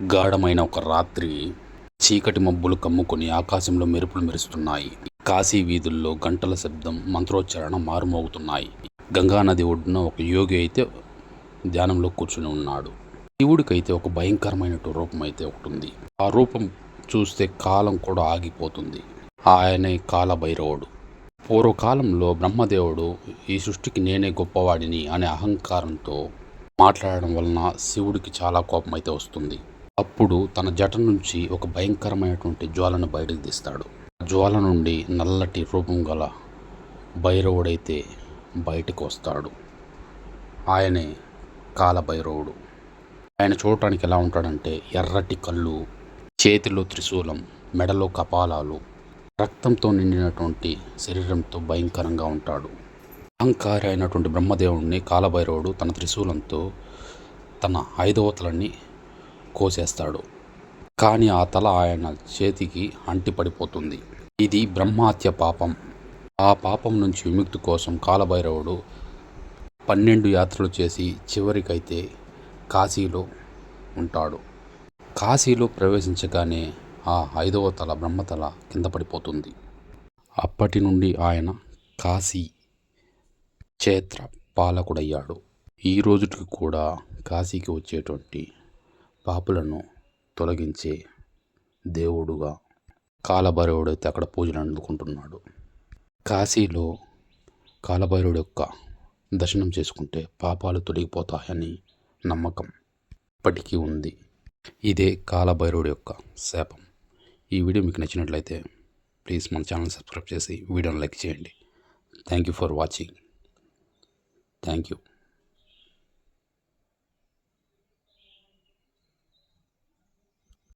గాఢమైన ఒక రాత్రి చీకటి మబ్బులు కమ్ముకొని ఆకాశంలో మెరుపులు మెరుస్తున్నాయి. కాశీ వీధుల్లో గంటల శబ్దం మంత్రోచ్చారణ మారుమోగుతున్నాయి. గంగానది ఒడ్డున ఒక యోగి అయితే ధ్యానంలో కూర్చుని ఉన్నాడు. శివుడికైతే ఒక భయంకరమైన రూపం అయితే ఒకటి ఉంది ఆ రూపం చూస్తే కాలం కూడా ఆగిపోతుంది. ఆయనే కాలభైరవుడు. పూర్వకాలంలో బ్రహ్మదేవుడు ఈ సృష్టికి నేనే గొప్పవాడిని అనే అహంకారంతో మాట్లాడడం వలన శివుడికి చాలా కోపం అయితే వస్తుంది. అప్పుడు తన జట నుంచి ఒక భయంకరమైనటువంటి జ్వాలను బయటకు తీస్తాడు. జ్వాల నుండి నల్లటి రూపం గల భైరవుడైతే బయటకు వస్తాడు. ఆయనే కాలభైరవుడు. ఆయన చూడటానికి ఎలా ఉంటాడంటే ఎర్రటి కళ్ళు చేతిలో త్రిశూలం మెడలో కపాలాలు రక్తంతో నిండినటువంటి శరీరంతో భయంకరంగా ఉంటాడు. అహంకారి అయినటువంటి బ్రహ్మదేవుడిని కాలభైరవుడు తన త్రిశూలంతో తన ఐదవతలని కోసేస్తాడు. కానీ ఆ తల ఆయన చేతికి అంటిపడిపోతుంది. ఇది బ్రహ్మహత్య పాపం. ఆ పాపం నుంచి విముక్తి కోసం కాలభైరవుడు పన్నెండు యాత్రలు చేసి చివరికైతే కాశీలో ఉంటాడు. కాశీలో ప్రవేశించగానే ఆ ఐదవ తల బ్రహ్మతల కింద పడిపోతుంది. అప్పటి నుండి ఆయన కాశీ క్షేత్ర పాలకుడయ్యాడు. ఈ రోజుకి కూడా కాశీకి వచ్చేటువంటి పాపులను తొలగించే దేవుడుగా కాలభైరవుడు అయితే అక్కడ పూజలు అందుకుంటున్నాడు. కాశీలో కాలభైరవుడు యొక్క దర్శనం చేసుకుంటే పాపాలు తొలగిపోతాయని నమ్మకం ఇప్పటికీ ఉంది. ఇదే కాలభైరవుడు యొక్క శాపం. ఈ వీడియో మీకు నచ్చినట్లయితే ప్లీజ్ మన ఛానల్ సబ్స్క్రైబ్ చేసి వీడియోని లైక్ చేయండి. Thank you for watching. Thank you.